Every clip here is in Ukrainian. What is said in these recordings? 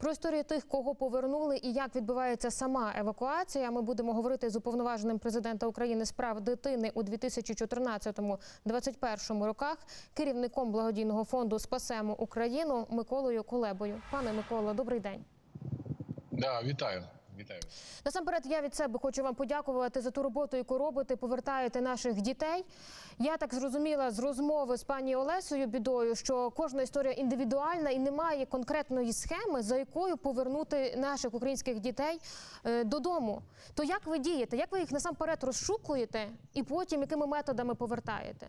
Про історію тих, кого повернули, і як відбувається сама евакуація. Ми будемо говорити з уповноваженим президента України з прав дитини у 2014-2021 роках, керівником благодійного фонду Спасемо Україну Миколою Кулебою. Пане Миколо, добрий день. Да, вітаю. Вітаю. Насамперед, я від себе хочу вам подякувати за ту роботу, яку робите, повертаєте наших дітей. Я так зрозуміла з розмови з пані Олесою Бідою, що кожна історія індивідуальна і немає конкретної схеми, за якою повернути наших українських дітей е, додому. То як ви дієте? Як ви їх насамперед розшукуєте і потім якими методами повертаєте?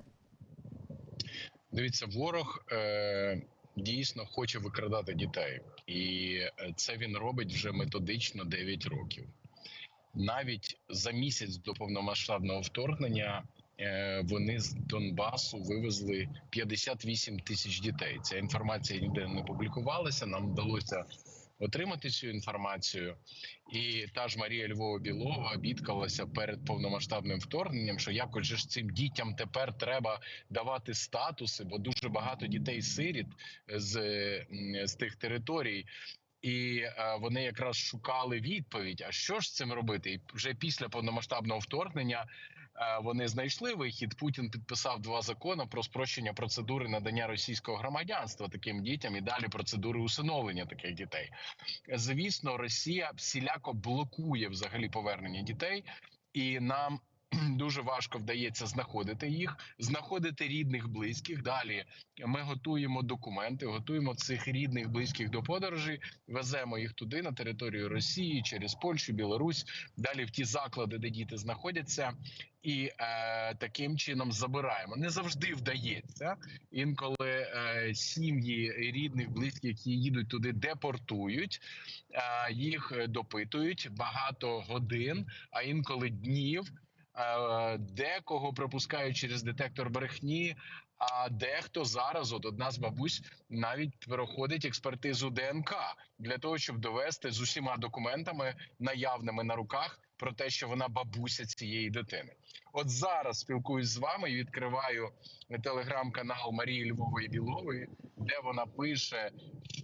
Дивіться, ворог е, дійсно хоче викрадати дітей, і е, це він робить вже методично 9 років. Навіть за місяць до повномасштабного вторгнення е, вони з Донбасу вивезли 58 тисяч дітей. Ця інформація ніде не публікувалася. Нам вдалося отримати цю інформацію. І та ж Марія Львова Білова бідкалася перед повномасштабним вторгненням, що якось ж цим дітям тепер треба давати статуси, бо дуже багато дітей сиріт з, з тих територій. І е, вони якраз шукали відповідь: а що ж з цим робити? І вже після повномасштабного вторгнення е, вони знайшли вихід. Путін підписав два закони про спрощення процедури надання російського громадянства таким дітям і далі процедури усиновлення таких дітей. Звісно, Росія всіляко блокує взагалі повернення дітей, і нам. Дуже важко вдається знаходити їх, знаходити рідних, близьких. Далі ми готуємо документи, готуємо цих рідних, близьких до подорожі, веземо їх туди на територію Росії через Польщу, Білорусь, далі в ті заклади, де діти знаходяться, і е, таким чином забираємо. Не завжди вдається. Інколи е, сім'ї рідних, близьких, які їдуть туди, депортують, е, їх допитують багато годин, а інколи днів. Е, Декого пропускають через детектор брехні. А дехто зараз, от одна з бабусь, навіть проходить експертизу ДНК для того, щоб довести з усіма документами наявними на руках про те, що вона бабуся цієї дитини. От зараз спілкуюсь з вами і відкриваю телеграм-канал Марії Львової Білової, де вона пише,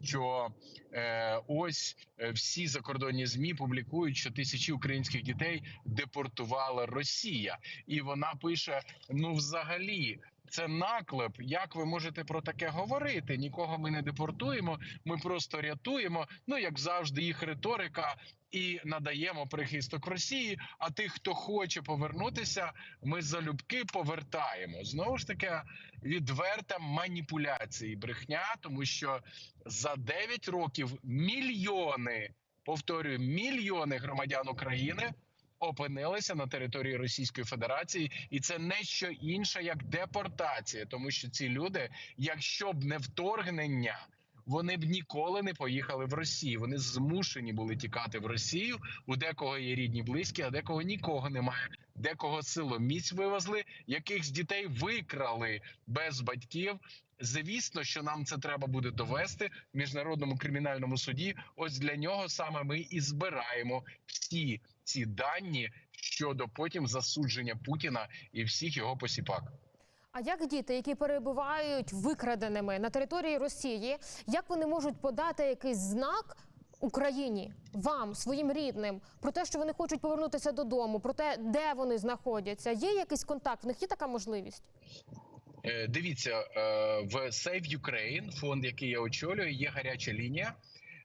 що е, ось е, всі закордонні змі публікують, що тисячі українських дітей депортувала Росія, і вона пише: ну, взагалі. Це наклеп. Як ви можете про таке говорити? Нікого ми не депортуємо. Ми просто рятуємо. Ну як завжди, їх риторика і надаємо прихисток Росії. А тих, хто хоче повернутися, ми залюбки повертаємо. Знову ж таки, відверта маніпуляція і брехня, тому що за 9 років мільйони повторюю, мільйони громадян України опинилися на території Російської Федерації, і це не що інше як депортація, тому що ці люди, якщо б не вторгнення. Вони б ніколи не поїхали в Росію. Вони змушені були тікати в Росію. У декого є рідні, близькі, а декого нікого немає. Декого силоміць вивезли, яких з дітей викрали без батьків. Звісно, що нам це треба буде довести в міжнародному кримінальному суді. Ось для нього саме ми і збираємо всі ці дані щодо потім засудження Путіна і всіх його посіпак. А як діти, які перебувають викраденими на території Росії, як вони можуть подати якийсь знак Україні, вам, своїм рідним, про те, що вони хочуть повернутися додому, про те, де вони знаходяться? Є якийсь контакт? В них є така можливість? Е, Дивіться е, в Save Ukraine, фонд, який я очолюю, є гаряча лінія.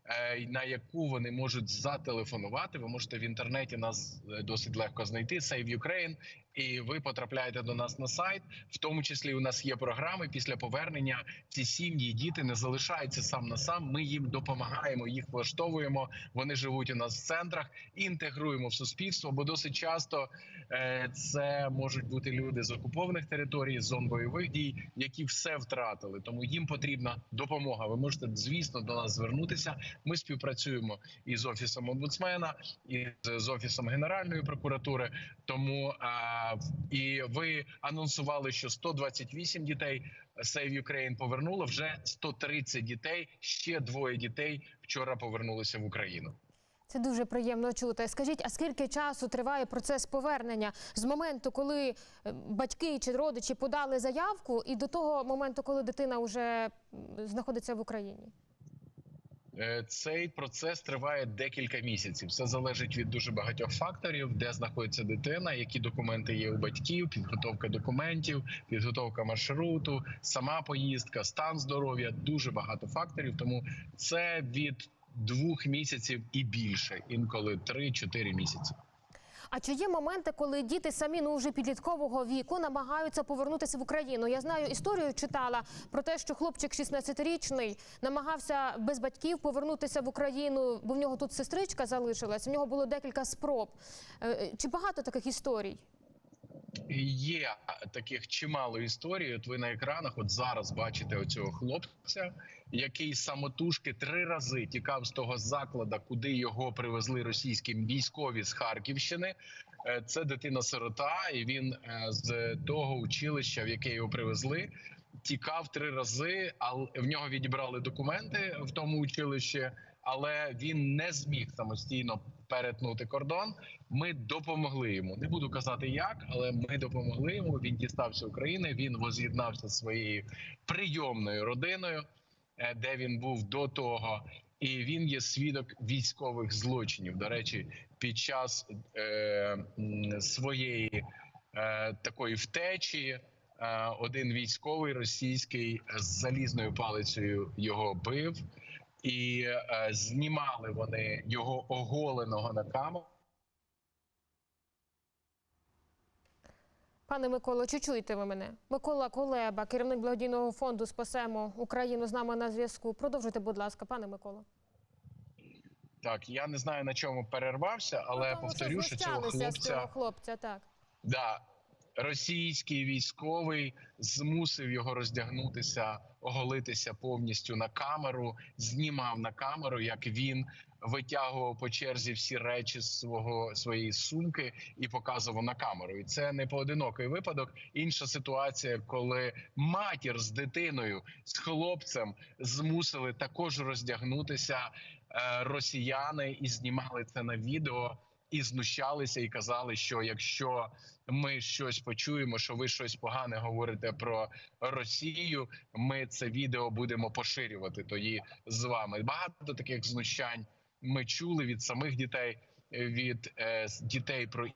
е, На яку вони можуть зателефонувати. Ви можете в інтернеті нас досить легко знайти. Save Ukraine, і ви потрапляєте до нас на сайт. В тому числі у нас є програми. Після повернення ці сім'ї, діти не залишаються сам на сам. Ми їм допомагаємо, їх влаштовуємо. Вони живуть у нас в центрах, інтегруємо в суспільство. Бо досить часто е, це можуть бути люди з окупованих територій, з зон бойових дій, які все втратили. Тому їм потрібна допомога. Ви можете, звісно, до нас звернутися. Ми співпрацюємо і з офісом омбудсмена, і з, офісом Генеральної прокуратури. Тому а, і ви анонсували, що 128 дітей Save Ukraine повернуло вже 130 дітей. Ще двоє дітей вчора повернулися в Україну. Це дуже приємно чути. Скажіть, а скільки часу триває процес повернення з моменту, коли е, батьки чи родичі подали заявку, і до того моменту, коли дитина вже знаходиться в Україні? Е, Цей процес триває декілька місяців. Все залежить від дуже багатьох факторів, де знаходиться дитина, які документи є у батьків, підготовка документів, підготовка маршруту, сама поїздка, стан здоров'я дуже багато факторів. Тому це від двох місяців і більше, інколи 3-4 місяці. А чи є моменти, коли діти самі ну вже підліткового віку намагаються повернутися в Україну? Я знаю історію читала про те, що хлопчик 16-річний намагався без батьків повернутися в Україну, бо в нього тут сестричка залишилась. В нього було декілька спроб. Е, Чи багато таких історій? Є таких чимало історій. От ви на екранах, от зараз бачите оцього хлопця, який самотужки три рази тікав з того закладу, куди його привезли російські військові з Харківщини. Е, Це дитина-сирота, і він е, з того училища, в яке його привезли, тікав три рази. але в нього відібрали документи в тому училищі, але він не зміг самостійно перетнути кордон. Ми допомогли йому. Не буду казати як, але ми допомогли йому. Він дістався України. Він воз'єднався зі своєю прийомною родиною, е, де він був до того. І він є свідок військових злочинів. До речі, під час е, своєї е, такої втечі е, один військовий російський з залізною палицею його бив, і е, знімали вони його оголеного на камеру. Пане Миколо, чи чуєте ви мене? Микола Колеба, керівник благодійного фонду Спасемо Україну з нами на зв'язку. Продовжуйте, будь ласка, пане Миколо. Так, я не знаю на чому перервався, але Ну, повторю, що цього знущалися з цього хлопця хлопця, так. да, російський військовий змусив його роздягнутися, оголитися повністю на камеру, знімав на камеру, як він витягував по черзі всі речі з свого своєї сумки і показував на камеру. І це не поодинокий випадок. Інша ситуація, коли матір з дитиною з хлопцем змусили також роздягнутися е, росіяни і знімали це на відео. І знущалися, і казали, що якщо ми щось почуємо, що ви щось погане говорите про Росію, ми це відео будемо поширювати тоді з вами. Багато таких знущань ми чули від самих дітей, від е, дітей про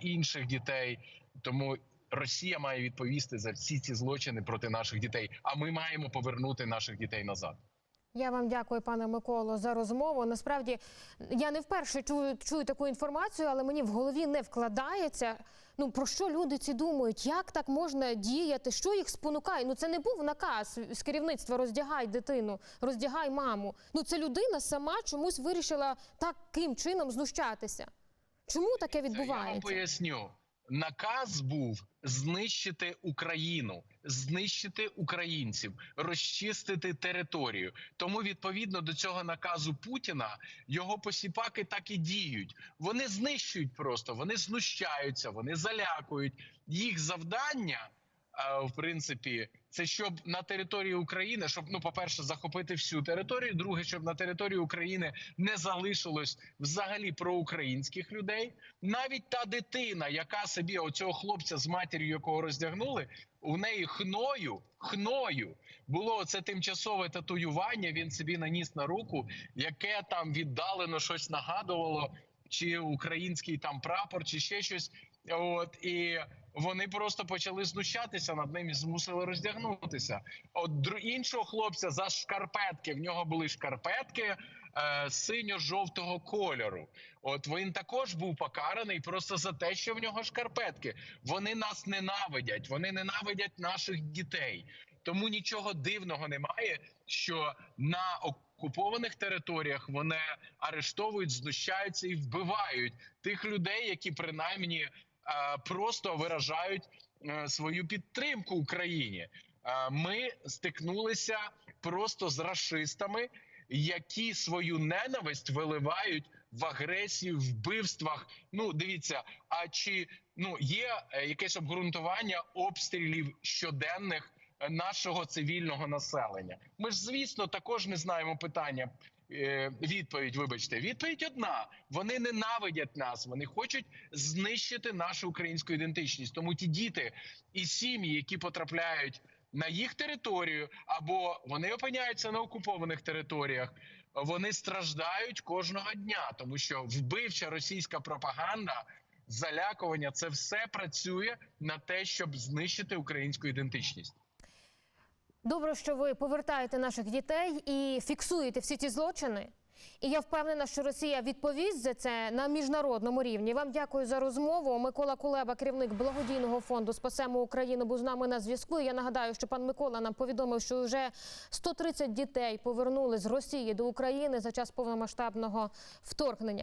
інших дітей. Тому Росія має відповісти за всі ці злочини проти наших дітей. А ми маємо повернути наших дітей назад. Я вам дякую, пане Миколо, за розмову. Насправді я не вперше чую, чую таку інформацію, але мені в голові не вкладається. Ну про що люди ці думають? Як так можна діяти? Що їх спонукає? Ну це не був наказ з керівництва роздягай дитину, роздягай маму. Ну це людина сама чомусь вирішила таким чином знущатися. Чому таке Я вам поясню. Наказ був знищити Україну, знищити українців, розчистити територію. Тому відповідно до цього наказу Путіна його посіпаки так і діють. Вони знищують просто, вони знущаються, вони залякують. Їх завдання, е, в принципі, це щоб на території України, щоб ну, по перше, захопити всю територію. Друге, щоб на території України не залишилось взагалі проукраїнських людей. Навіть та дитина, яка собі оцього хлопця з матір'ю, якого роздягнули, у неї хною, хною було це тимчасове татуювання. Він собі наніс на руку, яке там віддалено щось нагадувало, чи український там прапор, чи ще щось. От і вони просто почали знущатися над ним і змусили роздягнутися. От іншого хлопця за шкарпетки. В нього були шкарпетки е, синьо-жовтого кольору. От він також був покараний просто за те, що в нього шкарпетки. Вони нас ненавидять, вони ненавидять наших дітей. Тому нічого дивного немає, що на окупованих територіях вони арештовують, знущаються і вбивають тих людей, які принаймні просто виражають е, свою підтримку Україні. Е, Ми стикнулися просто з расистами, які свою ненависть виливають в агресію, вбивствах. Ну, дивіться, а чи ну є е, якесь обґрунтування обстрілів щоденних нашого цивільного населення? Ми ж, звісно, також не знаємо питання. Е, Відповідь, вибачте, відповідь одна: вони ненавидять нас, вони хочуть знищити нашу українську ідентичність. Тому ті діти і сім'ї, які потрапляють на їх територію, або вони опиняються на окупованих територіях, вони страждають кожного дня, тому що вбивча російська пропаганда, залякування це все працює на те, щоб знищити українську ідентичність. Добре, що ви повертаєте наших дітей і фіксуєте всі ці злочини. І я впевнена, що Росія відповість за це на міжнародному рівні. Вам дякую за розмову. Микола Кулеба, керівник благодійного фонду Спасемо Україну, був з нами на зв'язку. Я нагадаю, що пан Микола нам повідомив, що вже 130 дітей повернули з Росії до України за час повномасштабного вторгнення.